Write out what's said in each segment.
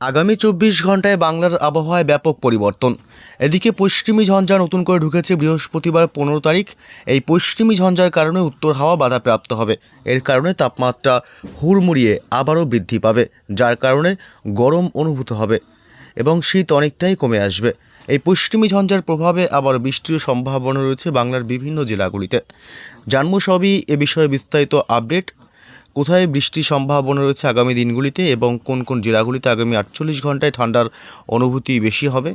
আগামী চব্বিশ ঘন্টায় বাংলার আবহাওয়ায় ব্যাপক পরিবর্তন। এদিকে পশ্চিমী ঝঞ্ঝা নতুন করে ঢুকেছে বৃহস্পতিবার পনেরো তারিখ। এই পশ্চিমী ঝঞ্ঝার কারণে উত্তর হাওয়া বাধাপ্রাপ্ত হবে। এর কারণে তাপমাত্রা হুড়মুড়িয়ে আবারও বৃদ্ধি পাবে, যার কারণে গরম অনুভূত হবে এবং শীত অনেকটাই কমে আসবে। এই পশ্চিমী ঝঞ্ঝার প্রভাবে আবার বৃষ্টির সম্ভাবনা রয়েছে বাংলার বিভিন্ন জেলাগুলিতে। জানব সবই এ বিষয়ে বিস্তারিত আপডেট। কোথায় বৃষ্টির সম্ভাবনা রয়েছে আগামী দিনগুলিতে এবং কোন কোন জেলাগুলিতে আগামী আটচল্লিশ ঘন্টায় ঠান্ডার অনুভূতি বেশি হবে?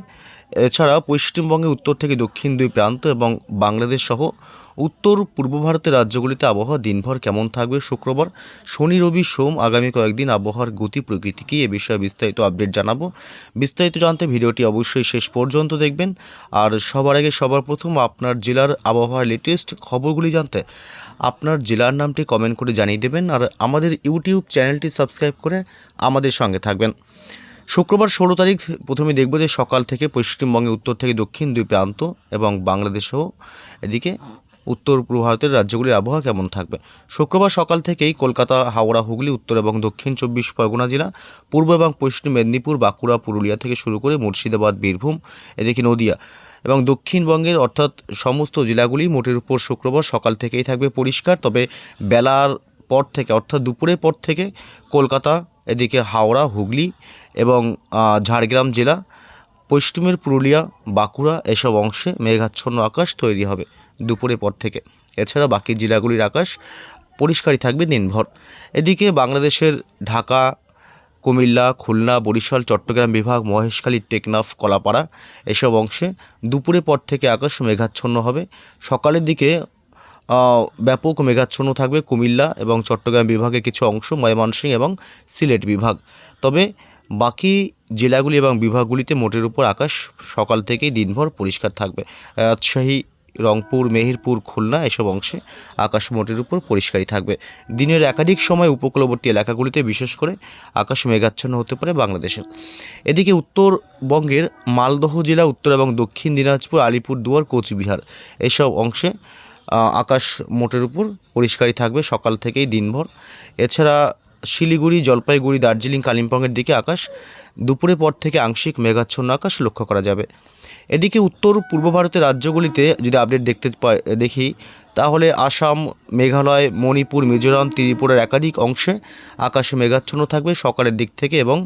এছাড়া পশ্চিমবঙ্গে উত্তর থেকে দক্ষিণ দুই প্রান্ত এবং বাংলাদেশ সহ উত্তর পূর্ব ভারতের রাজ্যগুলিতে আবহাওয়া দিনভর কেমন থাকবে শুক্রবার, শনি, রবি, সোম আগামী কয়েকদিন আবহাওয়ার গতি প্রকৃতি কী এ বিষয়ে বিস্তারিত আপডেট জানাব। বিস্তারিত জানতে ভিডিওটি অবশ্যই শেষ পর্যন্ত দেখবেন। আর সবার আগে সবার প্রথম আপনার জেলার আবহাওয়ার লেটেস্ট খবরগুলি জানতে আপনার জেলার নামটি কমেন্ট করে জানিয়ে দেবেন আর আমাদের ইউটিউব চ্যানেলটি সাবস্ক্রাইব করে আমাদের সঙ্গে থাকবেন। শুক্রবার ষোলো তারিখ প্রথমে দেখব যে সকাল থেকে পশ্চিমবঙ্গে উত্তর থেকে দক্ষিণ দুই প্রান্ত এবং বাংলাদেশসহ এদিকে উত্তর পূর্ব ভারতের রাজ্যগুলির আবহাওয়া কেমন থাকবে। শুক্রবার সকাল থেকেই কলকাতা, হাওড়া, হুগলি, উত্তর এবং দক্ষিণ চব্বিশ পরগনা জেলা, পূর্ব এবং পশ্চিম মেদিনীপুর, বাঁকুড়া, পুরুলিয়া থেকে শুরু করে মুর্শিদাবাদ, বীরভূম, এদিকে নদিয়া এবং দক্ষিণবঙ্গের অর্থাৎ সমস্ত জেলাগুলি মোটের উপর শুক্রবার সকাল থেকেই থাকবে পরিষ্কার। তবে বেলার পর থেকে, অর্থাৎ দুপুরের পর থেকে কলকাতা, এদিকে হাওড়া, হুগলি এবং ঝাড়গ্রাম জেলা, পশ্চিমের পুরুলিয়া, বাঁকুড়া এসব অংশে মেঘাচ্ছন্ন আকাশ তৈরি হবে দুপুরের পর থেকে। এছাড়া বাকি জেলাগুলির আকাশ পরিষ্কারই থাকবে দিনভর। এদিকে বাংলাদেশের ঢাকা কুমিল্লা, খুলনা, বরিশাল, চট্টগ্রাম বিভাগ, মহেশখালী, টেকনাফ, কলাপাড়া এসব অংশে দুপুরের পর থেকে আকাশ মেঘাচ্ছন্ন হবে। সকালের দিকে ব্যাপক মেঘাচ্ছন্ন থাকবে কুমিল্লা এবং চট্টগ্রাম বিভাগের কিছু অংশ, ময়মনসিংহ এবং সিলেট বিভাগ। তবে বাকি জেলাগুলি এবং বিভাগগুলিতে মোটের উপর আকাশ সকাল থেকেই দিনভর পরিষ্কার থাকবে। রাজশাহী রংপুর, মেহেরপুর, খুলনা এসব অংশে আকাশ মোটের উপর পরিষ্কারই থাকবে। দিনের একাধিক সময় উপকূলবর্তী এলাকাগুলিতে বিশেষ করে আকাশ মেঘাচ্ছন্ন হতে পারে বাংলাদেশের এদিকে উত্তরবঙ্গের মালদহ জেলা, উত্তর এবং দক্ষিণ দিনাজপুর আলিপুরদুয়ার কোচবিহার এসব অংশে আকাশ মোটের উপর পরিষ্কারই থাকবে সকাল থেকেই দিনভর। এছাড়া শিলিগুড়ি, জলপাইগুড়ি, দার্জিলিং, কালিম্পংয়ের দিকে আকাশ দুপুরের পর থেকে আংশিক মেঘাচ্ছন্ন আকাশ লক্ষ্য করা যাবে। এদিকে উত্তর পূর্ব ভারতের রাজ্যগুলিতে যদি আপডেট দেখতে দেখি, তাহলে আসাম, মেঘালয়, মণিপুর, মিজোরাম, ত্রিপুরার একাধিক অংশে আকাশে মেঘাচ্ছন্ন থাকবে সকালের দিক থেকে এবং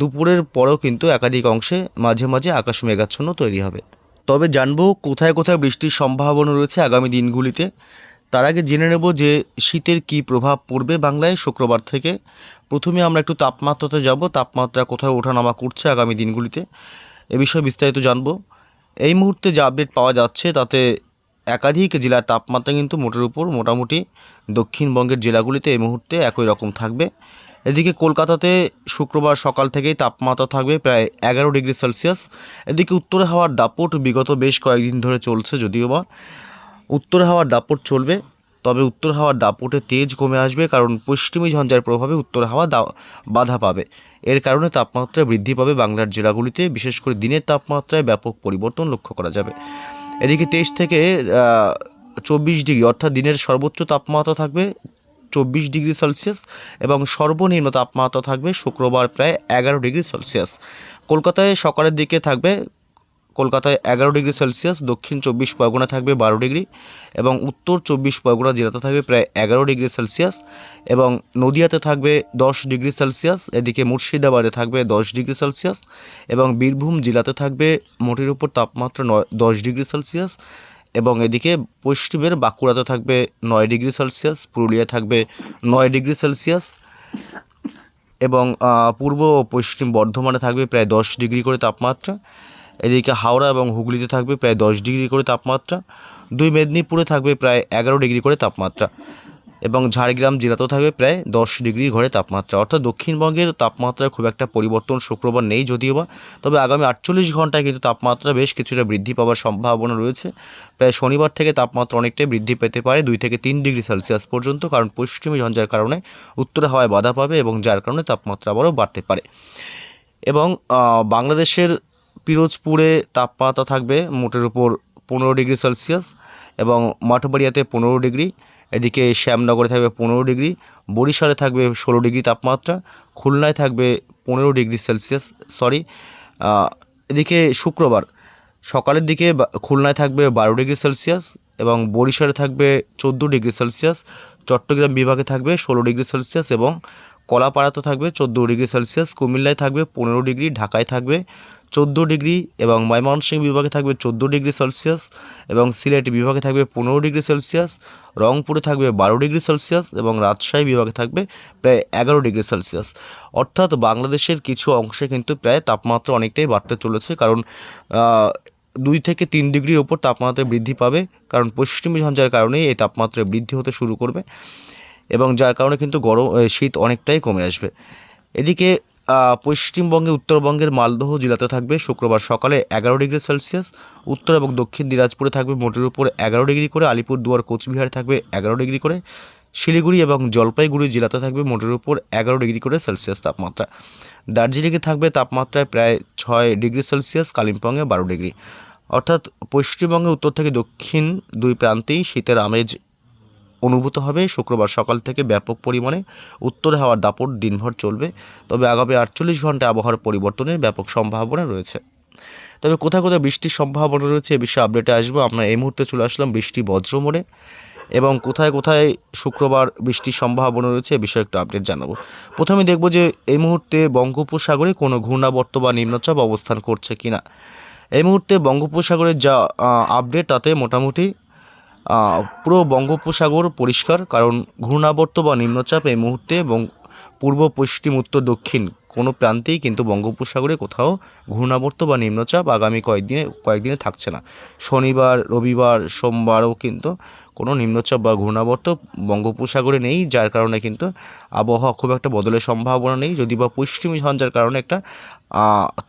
দুপুরের পরেও কিন্তু একাধিক অংশে মাঝে মাঝে আকাশ মেঘাচ্ছন্ন তৈরি হবে। তবে জানব কোথায় কোথায় বৃষ্টির সম্ভাবনা রয়েছে আগামী দিনগুলিতে। তার আগে জেনে নেব যে শীতের কী প্রভাব পড়বে বাংলায় শুক্রবার থেকে। প্রথমে আমরা একটু তাপমাত্রাতে যাব, তাপমাত্রা কোথায় ওঠানামা করছে আগামী দিনগুলিতে। এ বিষয়ে বিস্তারিত জানব। এই মুহূর্তে যে আপডেট পাওয়া যাচ্ছে, তাতে একাধিক জেলার তাপমাত্রা কিন্তু মোটের উপর মোটামুটি দক্ষিণবঙ্গের জেলাগুলিতে এই মুহূর্তে একই রকম থাকবে। এদিকে কলকাতাতে শুক্রবার সকাল থেকেই তাপমাত্রা থাকবে প্রায় এগারো ডিগ্রি সেলসিয়াস। এদিকে উত্তরে হাওয়ার দাপট বিগত বেশ কয়েকদিন ধরে চলছে যদিও বা উত্তরে হাওয়ার দাপট চলবে। তবে উত্তর হাওয়ার দাপটে তেজ কমে আসবে কারণ পশ্চিমী ঝঞ্ঝার প্রভাবে উত্তর হাওয়া বাধা পাবে। এর কারণে তাপমাত্রা বৃদ্ধি পাবে বাংলার জেলাগুলিতে, বিশেষ করে দিনের তাপমাত্রায় ব্যাপক পরিবর্তন লক্ষ্য করা যাবে। এদিকে তেইশ থেকে চব্বিশ ডিগ্রি, অর্থাৎ দিনের সর্বোচ্চ তাপমাত্রা থাকবে চব্বিশ ডিগ্রি সেলসিয়াস এবং সর্বনিম্ন তাপমাত্রা থাকবে শুক্রবার প্রায় এগারো ডিগ্রি সেলসিয়াস। কলকাতায় সকালের দিকে থাকবে কলকাতায় এগারো ডিগ্রি সেলসিয়াস, দক্ষিণ চব্বিশ পরগনা থাকবে বারো ডিগ্রি এবং উত্তর চব্বিশ পরগনা জেলাতে থাকবে প্রায় এগারো ডিগ্রি সেলসিয়াস এবং নদিয়াতে থাকবে দশ ডিগ্রি সেলসিয়াস, এদিকে মুর্শিদাবাদে থাকবে দশ ডিগ্রি সেলসিয়াস এবং বীরভূম জেলাতে থাকবে মোটের উপর তাপমাত্রা নয়, দশ ডিগ্রি সেলসিয়াস এবং এদিকে পশ্চিমের বাঁকুড়াতে থাকবে নয় ডিগ্রি সেলসিয়াস পুরুলিয়া থাকবে নয় ডিগ্রি সেলসিয়াস এবং পূর্ব ও পশ্চিম বর্ধমানে থাকবে প্রায় দশ ডিগ্রি করে তাপমাত্রা। এদিকে হাওড়া এবং হুগলিতে থাকবে প্রায় দশ ডিগ্রি করে তাপমাত্রা। দুই মেদিনীপুরে থাকবে প্রায় এগারো ডিগ্রি করে তাপমাত্রা এবং ঝাড়গ্রাম জেলাতেও থাকবে প্রায় দশ ডিগ্রি ঘরে তাপমাত্রা। অর্থাৎ দক্ষিণবঙ্গের তাপমাত্রায় খুব একটা পরিবর্তন শুক্রবার নেই যদিও বা, তবে আগামী আটচল্লিশ ঘন্টায় কিন্তু তাপমাত্রা বেশ কিছুটা বৃদ্ধি পাওয়ার সম্ভাবনা রয়েছে। প্রায় শনিবার থেকে তাপমাত্রা অনেকটাই বৃদ্ধি পেতে পারে দুই থেকে তিন ডিগ্রি সেলসিয়াস পর্যন্ত, কারণ পশ্চিমী ঝঞ্ঝার কারণে উত্তরে হাওয়ায় বাধা পাবে এবং যার কারণে তাপমাত্রা আবারও বাড়তে পারে। এবং বাংলাদেশের পিরোজপুরে তাপমাত্রা থাকবে মোটের উপর পনেরো ডিগ্রি সেলসিয়াস এবং মাঠবাড়িয়াতে পনেরো ডিগ্রি, এদিকে শ্যামনগরে থাকবে পনেরো ডিগ্রি, বরিশালে থাকবে ষোলো ডিগ্রি তাপমাত্রা, খুলনায় থাকবে পনেরো ডিগ্রি সেলসিয়াস সরি এদিকে শুক্রবার, সকালের দিকে খুলনায় থাকবে বারো ডিগ্রি সেলসিয়াস এবং বরিশালে থাকবে চোদ্দ ডিগ্রি সেলসিয়াস, চট্টগ্রাম বিভাগে থাকবে ষোলো ডিগ্রি সেলসিয়াস এবং কলাপাড়াতে থাকবে চোদ্দ ডিগ্রি সেলসিয়াস, কুমিল্লায় থাকবে পনেরো ডিগ্রি, ঢাকায় থাকবে চোদ্দ ডিগ্রি এবং ময়মনসিংহ বিভাগে থাকবে চোদ্দ ডিগ্রি সেলসিয়াস এবং সিলেট বিভাগে থাকবে পনেরো ডিগ্রি সেলসিয়াস, রংপুরে থাকবে বারো ডিগ্রি সেলসিয়াস এবং রাজশাহী বিভাগে থাকবে প্রায় এগারো ডিগ্রি সেলসিয়াস। অর্থাৎ বাংলাদেশের কিছু অংশে কিন্তু প্রায় তাপমাত্রা অনেকটাই বাড়তে চলেছে কারণ দুই থেকে তিন ডিগ্রির ওপর তাপমাত্রা বৃদ্ধি পাবে কারণ পশ্চিমী ঝঞ্ঝার কারণেই এই তাপমাত্রা বৃদ্ধি হতে শুরু করবে এবং যার কারণে কিন্তু গরম শীত অনেকটাই কমে আসবে। এদিকে পশ্চিমবঙ্গে, উত্তরবঙ্গের মালদহ জেলাতে থাকবে। শুক্রবার সকালে এগারো ডিগ্রি সেলসিয়াস। উত্তর এবং দক্ষিণ দিনাজপুরে থাকবে মোটের উপর এগারো ডিগ্রি করে। আলিপুরদুয়ার, কোচবিহারে থাকবে এগারো ডিগ্রি করে। শিলিগুড়ি এবং জলপাইগুড়ি জেলাতে থাকবে মোটের উপর এগারো ডিগ্রি করে সেলসিয়াস তাপমাত্রা। দার্জিলিংয়ে থাকবে তাপমাত্রায় প্রায় ছয় ডিগ্রি সেলসিয়াস, কালিম্পংয়ে বারো ডিগ্রি। অর্থাৎ পশ্চিমবঙ্গে উত্তর থেকে দক্ষিণ দুই প্রান্তেই শীতের আমেজ অনুভূত হবে। শুক্রবার সকাল থেকে ব্যাপক পরিমাণে উত্তর হাওয়ার দাপট দিনভর চলবে। তবে আগামী আটচল্লিশ ঘণ্টা আবহাওয়ার পরিবর্তনের ব্যাপক সম্ভাবনা রয়েছে। তবে কোথায় কোথায় বৃষ্টির সম্ভাবনা রয়েছে এ বিষয়ে আপডেটে আসব। আমরা এই মুহূর্তে চলে আসলাম বৃষ্টি বজ্র মোড়ে এবং কোথায় কোথায় শুক্রবার বৃষ্টির সম্ভাবনা রয়েছে এ বিষয়ে একটু আপডেট জানাব। প্রথমে দেখব যে এই মুহূর্তে বঙ্গোপসাগরে কোনো ঘূর্ণাবর্ত বা নিম্নচাপ অবস্থান করছে কিনা। এই মুহূর্তে বঙ্গোপসাগরের যা আপডেট তাতে মোটামুটি পুরো বঙ্গোপসাগর পরিষ্কার, কারণ ঘূর্ণাবর্ত বা নিম্নচাপ এই মুহূর্তে এবং পূর্ব, পশ্চিম, উত্তর, দক্ষিণ কোনো প্রান্তেই কিন্তু বঙ্গোপসাগরে কোথাও ঘূর্ণাবর্ত বা নিম্নচাপ আগামী কয়েকদিনে কয়েকদিনে থাকছে না। শনিবার, রবিবার, সোমবারও কিন্তু কোনো নিম্নচাপ বা ঘূর্ণাবর্ত বঙ্গোপসাগরে নেই, যার কারণে কিন্তু আবহাওয়া খুব একটা বদলের সম্ভাবনা নেই, যদি বা পশ্চিমী ঝঞ্ঝার কারণে একটা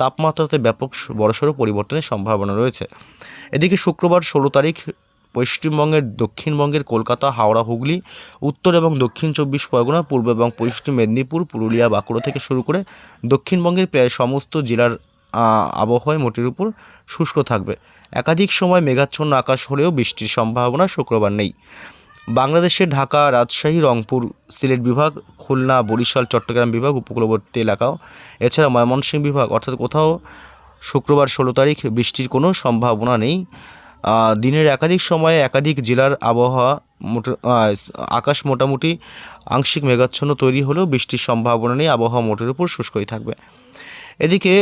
তাপমাত্রাতে ব্যাপক বড়সড় পরিবর্তনের সম্ভাবনা রয়েছে। এদিকে শুক্রবার ষোলো তারিখ পশ্চিমবঙ্গের, দক্ষিণবঙ্গের কলকাতা, হাওড়া, হুগলি, উত্তর এবং দক্ষিণ চব্বিশ পরগনা, পূর্ব এবং পশ্চিম মেদিনীপুর, পুরুলিয়া, বাঁকুড়া থেকে শুরু করে দক্ষিণবঙ্গের প্রায় সমস্ত জেলার আবহাওয়ায় মোটের উপর শুষ্ক থাকবে। একাধিক সময় মেঘাচ্ছন্ন আকাশ হলেও বৃষ্টির সম্ভাবনা শুক্রবার নেই। বাংলাদেশের ঢাকা, রাজশাহী, রংপুর, সিলেট বিভাগ, খুলনা, বরিশাল, চট্টগ্রাম বিভাগ, উপকূলবর্তী এলাকাও, এছাড়া ময়মনসিংহ বিভাগ, অর্থাৎ কোথাও শুক্রবার ষোলো তারিখ বৃষ্টির কোনো সম্ভাবনা নেই। দিনের একাধিক সময়ে একাধিক জেলার আবহাওয়া আকাশ মোটামুটি আংশিক মেঘাচ্ছন্ন তৈরি হলেও বৃষ্টির সম্ভাবনা নেই, আবহাওয়া মোটের উপর শুষ্কই থাকবে। এদিকে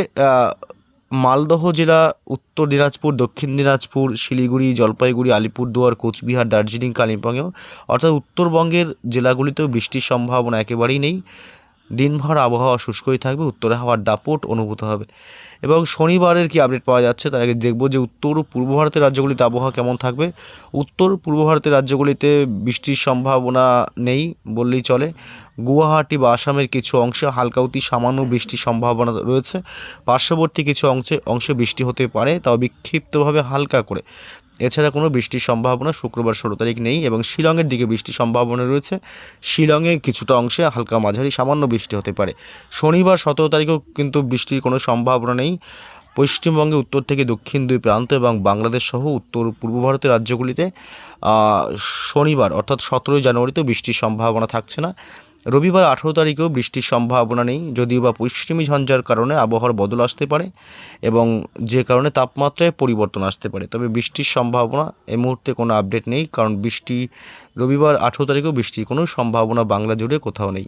মালদহ জেলা, উত্তর দিনাজপুর, দক্ষিণ দিনাজপুর, শিলিগুড়ি, জলপাইগুড়ি, আলিপুরদুয়ার, কোচবিহার, দার্জিলিং, কালিম্পংয়েও অর্থাৎ উত্তরবঙ্গের জেলাগুলিতেও বৃষ্টির সম্ভাবনা একেবারেই নেই। দিনভর আবহাওয়া শুষ্কই থাকবে, উত্তরে হাওয়ার দাপট অনুভূত হবে। এবং শনিবারের কি আপডেট পাওয়া যাচ্ছে তার আগে দেখব যে উত্তর ও পূর্ব ভারতের রাজ্যগুলিতে আবহাওয়া কেমন থাকবে। উত্তর পূর্ব ভারতের রাজ্যগুলিতে বৃষ্টির সম্ভাবনা নেই বললেই চলে। গুয়াহাটি বা আসামের কিছু অংশে হালকা অতি সামান্য বৃষ্টির সম্ভাবনা রয়েছে। পার্শ্ববর্তী কিছু অংশে অংশে বৃষ্টি হতে পারে, তাও বিক্ষিপ্তভাবে হালকা করে। এছাড়া কোনো বৃষ্টির সম্ভাবনা শুক্রবার ষোলো তারিখ নেই এবং শিলংয়ের দিকে বৃষ্টির সম্ভাবনা রয়েছে। শিলংয়ে কিছুটা অংশে হালকা মাঝারি সামান্য বৃষ্টি হতে পারে। শনিবার সতেরো তারিখেও কিন্তু বৃষ্টির কোনো সম্ভাবনা নেই। পশ্চিমবঙ্গে উত্তর থেকে দক্ষিণ দুই প্রান্ত এবং বাংলাদেশ সহ উত্তর পূর্ব ভারতের রাজ্যগুলিতে শনিবার অর্থাৎ সতেরোই জানুয়ারিতেও বৃষ্টির সম্ভাবনা থাকছে না। রবিবার আঠেরো তারিখেও বৃষ্টির সম্ভাবনা নেই, যদিও বা পশ্চিমী ঝঞ্ঝার কারণে আবহাওয়ার বদল আসতে পারে এবং যে কারণে তাপমাত্রায় পরিবর্তন আসতে পারে। তবে বৃষ্টির সম্ভাবনা এই মুহূর্তে কোনো আপডেট নেই, কারণ বৃষ্টি রবিবার আঠেরো তারিখেও বৃষ্টির কোনো সম্ভাবনা বাংলা জুড়ে কোথাও নেই।